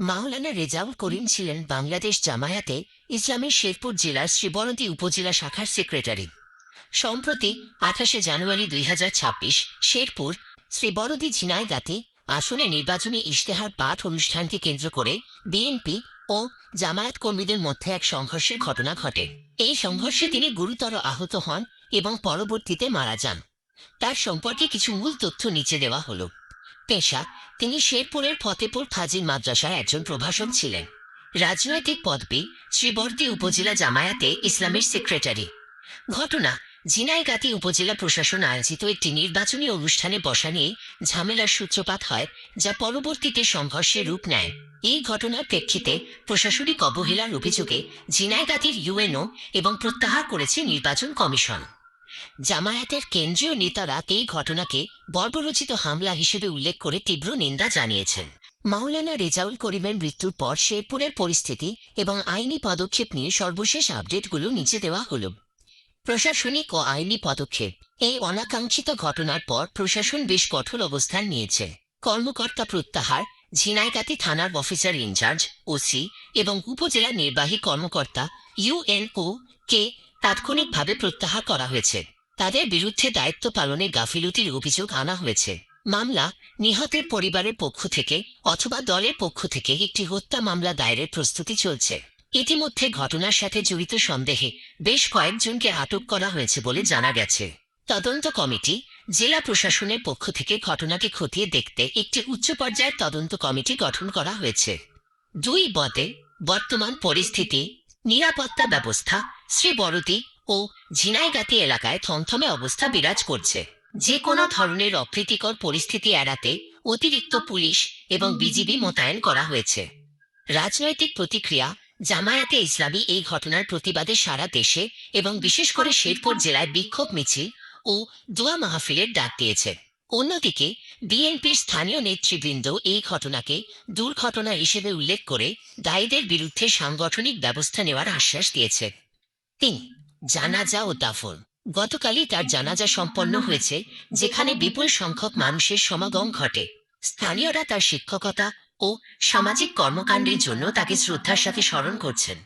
মাওলানা রেজাউল করিম ছিলেন বাংলাদেশ জামায়াতে ইসলামের শেরপুর জেলার শ্রীবরদী উপজেলা শাখার সেক্রেটারি। সম্প্রতি আঠাশে জানুয়ারি দুই হাজার ছাব্বিশ শেরপুর শ্রীবরদী ঝিনাইগাতি আসনে নির্বাচনী ইশতেহার পাঠ অনুষ্ঠানকে কেন্দ্র করে বিএনপি ও জামায়াত কর্মীদের মধ্যে এক সংঘর্ষের ঘটনা ঘটে। এই সংঘর্ষে তিনি গুরুতর আহত হন এবং পরবর্তীতে মারা যান। তার সম্পর্কে কিছু মূল তথ্য নিচে দেওয়া হলো। পেশা, তিনি শেরপুরের ফতেপুর ফাজিল মাদ্রাসার একজন প্রভাষক ছিলেন। রাজনৈতিক পদবি শ্রীবর্দী উপজেলা জামায়াতে ইসলামের সেক্রেটারি। ঘটনা, ঝিনাইগাতি উপজেলা প্রশাসন আয়োজিত একটি নির্বাচনী অনুষ্ঠানে বসা নিয়ে ঝামেলার সূত্রপাত হয়, যা পরবর্তীতে সংঘর্ষের রূপ নেয়। এই ঘটনার প্রেক্ষিতে প্রশাসনিক অবহেলার অভিযোগে ঝিনাইগাতির ইউএনও এবং প্রত্যাহার করেছে নির্বাচন কমিশন। জামায়াতের কেন্দ্রীয় নেতারা এই ঘটনাকে বর্বরচিত হামলা হিসেবে উল্লেখ করে তীব্র নিন্দা জানিয়েছেন। মাওলানা রেজাউল করিমের মৃত্যুর পর শেরপুরের পরিস্থিতি এবং আইনি পদক্ষেপ নিয়ে সর্বশেষ আপডেটগুলো নিচে দেওয়া হলো। প্রশাসনিক ও আইনি পদক্ষেপ। এই অনাকাঙ্ক্ষিত ঘটনার পর প্রশাসন বেশ কঠোর অবস্থান নিয়েছে। কর্মকর্তা প্রত্যাহার ঝিনাইকাতি থানার অফিসার ইনচার্জ, ওসি এবং উপজেলা নির্বাহী কর্মকর্তা ইউএনও কে তাৎক্ষণিকভাবে প্রত্যাহার করা হয়েছে। তাদের বিরুদ্ধে দায়িত্ব পালনে গাফিলতির অভিযোগ আনা হয়েছে। মামলা নিহতের পরিবারের পক্ষ থেকে অথবা দলের পক্ষ থেকে একটি হত্যা মামলা দায়েরের প্রস্তুতি চলছে। ইতিমধ্যে ঘটনার সাথে জড়িত সন্দেহে বেশ কয়েকজনকে আটক করা হয়েছে বলে জানা গেছে। তদন্ত কমিটি জেলা প্রশাসনের পক্ষ থেকে ঘটনাকে খতিয়ে দেখতে একটি উচ্চ পর্যায়ের তদন্ত কমিটি গঠন করা হয়েছে। দুই বদে বর্তমান পরিস্থিতি, নিরাপত্তা ব্যবস্থা শ্রীবরতী ও ঝিনাইগাতি এলাকায় থমথমে অবস্থা বিরাজ করছে। যে কোনো ধরনের অপ্রীতিকর পরিস্থিতি এড়াতে অতিরিক্ত পুলিশ এবং বিজিবি মোতায়েন করা হয়েছে। রাজনৈতিক প্রতিক্রিয়া, জামায়াতে ইসলামী এই ঘটনার প্রতিবাদে সারা দেশে এবং বিশেষ করে শেরপুর জেলায় বিক্ষোভ মিছিল ও দোয়া মাহফিলের ডাক দিয়েছে। অন্যদিকে বিএনপির স্থানীয় নেতৃবৃন্দ এই ঘটনাকে দুর্ঘটনা হিসেবে উল্লেখ করে দায়ীদের বিরুদ্ধে সাংগঠনিক ব্যবস্থা নেওয়ার আশ্বাস দিয়েছে। তিন জানাজা ও দাফন গতকালই তার জানাজা সম্পন্ন হয়েছে, যেখানে বিপুল সংখ্যক মানুষের সমাগম ঘটে। স্থানীয়রা তার শিক্ষকতা ও সামাজিক কর্মকাণ্ডের জন্য তাকে শ্রদ্ধার সাথে স্মরণ করছেন।